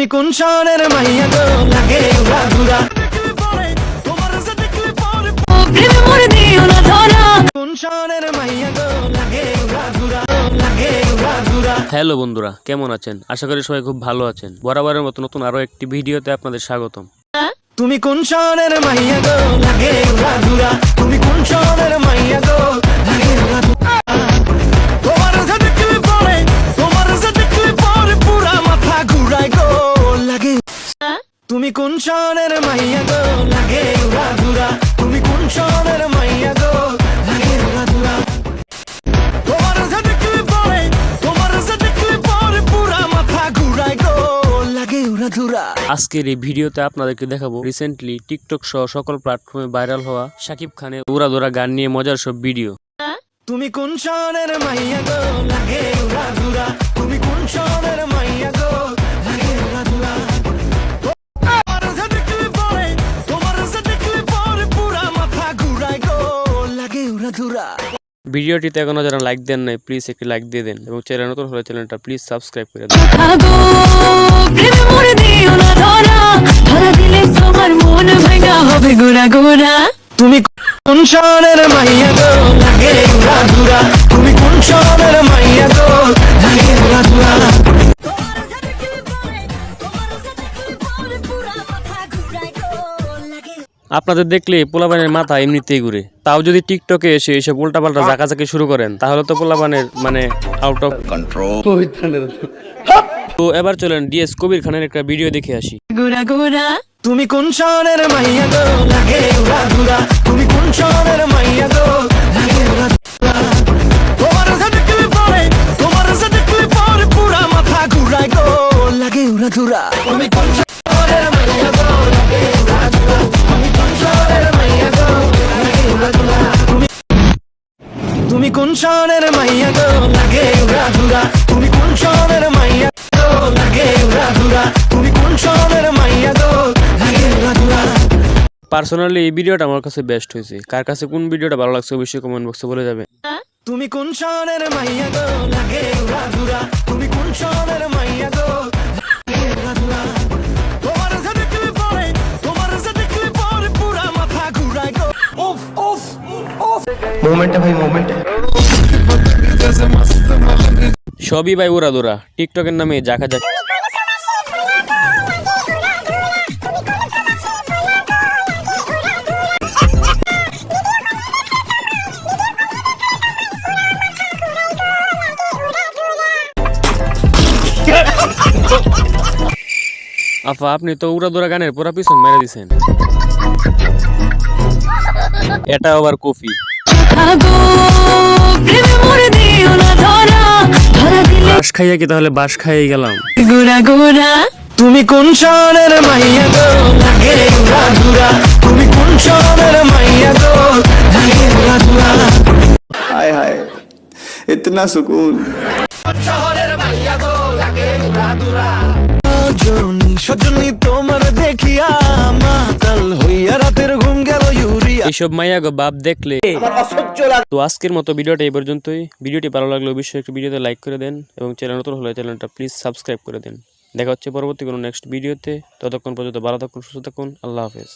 তুমি কোন শহরের মাইয়া গো? লাগে উড়া ঘুরা হ্যালো বন্ধুরা কেমন আছেন? আশা করি সবাই খুব ভালো আছেন। বরাবরের মতো নতুন আরও একটি ভিডিওতে আপনাদের স্বাগতম। তুমি কোন শহরের মাইয়া গো? লাগে উড়া ঘুরা তুমি কোন শহরের মাইয়া গো? তুমি কোন শহরের মাইয়া গো? লাগে উড়া ঘুরা তুমি কোন শহরের মাইয়া গো? লাগে উড়া ঘুরা তোমার যে দেখলে পরে তোমার যে দেখলে পরে পুরা মাথা ঘুরায় গো। লাগে উড়া ঘুরা আজকের এই ভিডিওতে আপনাদেরকে দেখাবো রিসেন্টলি টিকটক সহ সকল প্ল্যাটফর্মে ভাইরাল হওয়া শাকিব খানের উড়া উড়াদোড়া গান নিয়ে মজার সব ভিডিও তুমি কোন শহরের মাইয়া গো? লাগে উড়া ভিডিওটিতে এখনও যারা লাইক দেন নাই প্লিজ একটি লাইক দিয়ে দেন এবং চ্যানেল নতুন হলে চ্যানেলটা প্লিজ সাবস্ক্রাইব করে দেন। মন তুমি কোন শহরের মাইয়া গো? লাগে ঘুরা তুমি কোন শহরের মাইয়া আপনাদের দেখলে পোলাপানের মাথা এমনিতেই ঘুরে। তাও যদি টিকটকে এসে এসব উল্টাপাল্টা জাকাজাকি শুরু করেন তাহলে তো পোলাপানের মানে আউট অফ কন্ট্রোল তো এবার চলেন ডিএস কবির খানের একটা ভিডিও দেখে আসি। গোরা গোরা তুমি কোন শহরের মাইয়া গো? লাগে উড়া ঘুরা। তুমি কোন শহরের মাইয়া গো? লাগে উড়া তোমার দেখলে পরে তোমার যে দেখলে পরে পুরা মাথা ঘুরায় গো। লাগে উড়া ঘুরা। শহরের মাইয়া গো লাগে উড়া ঘুরা তুমি কোন শহরের মাইয়া গো লাগে উড়া ঘুরা তুমি কোন শহরের মাইয়া গো লাগে উড়া ঘুরা পার্সোনালি এই ভিডিওটা আমার কাছে বেস্ট হয়েছে। কার কাছে কোন ভিডিওটা ভালো লাগছে অবশ্যই কমেন্ট বক্সে বলে যাবে। তুমি কোন শহরের মাইয়া গো লাগে উড়া ঘুরা তুমি কোন শহরের মাইয়া গো ঘুরা তোমার যে সবই ভাই উড়াদোড়া টিকটকের নামে জাকা জাক আফা, আপনি তো উড়াদোড়া গানের পুরা পিছন মেরে দিছেন। এটা আবার কফি। বাস খাইয়া কি তাহলে বাস খাইয়ে গেলাম? গুড়া গুড়া। তুমি কোন শহরের মাইয়া গো? লাগে তুমি কোন শহরের মাইয়া গো? লাগে হায় হায় ইতনা সুকুন। শহরের মাইয়া গো লাগে সজনী তো এইসব মাইয়া গো বাপ দেখলে। তো আজকের মতো ভিডিওটা এই পর্যন্তই। ভিডিওটি ভালো লাগলে অবশ্যই একটি ভিডিওতে লাইক করে দেন এবং চ্যানেল নতুন হলে চ্যানেলটা প্লিজ সাবস্ক্রাইব করে দেন। দেখা হচ্ছে পরবর্তী কোনো নেক্সট ভিডিওতে। ততক্ষণ পর্যন্ত ভালো থাকুন সুস্থ থাকুন। আল্লাহ হাফেজ।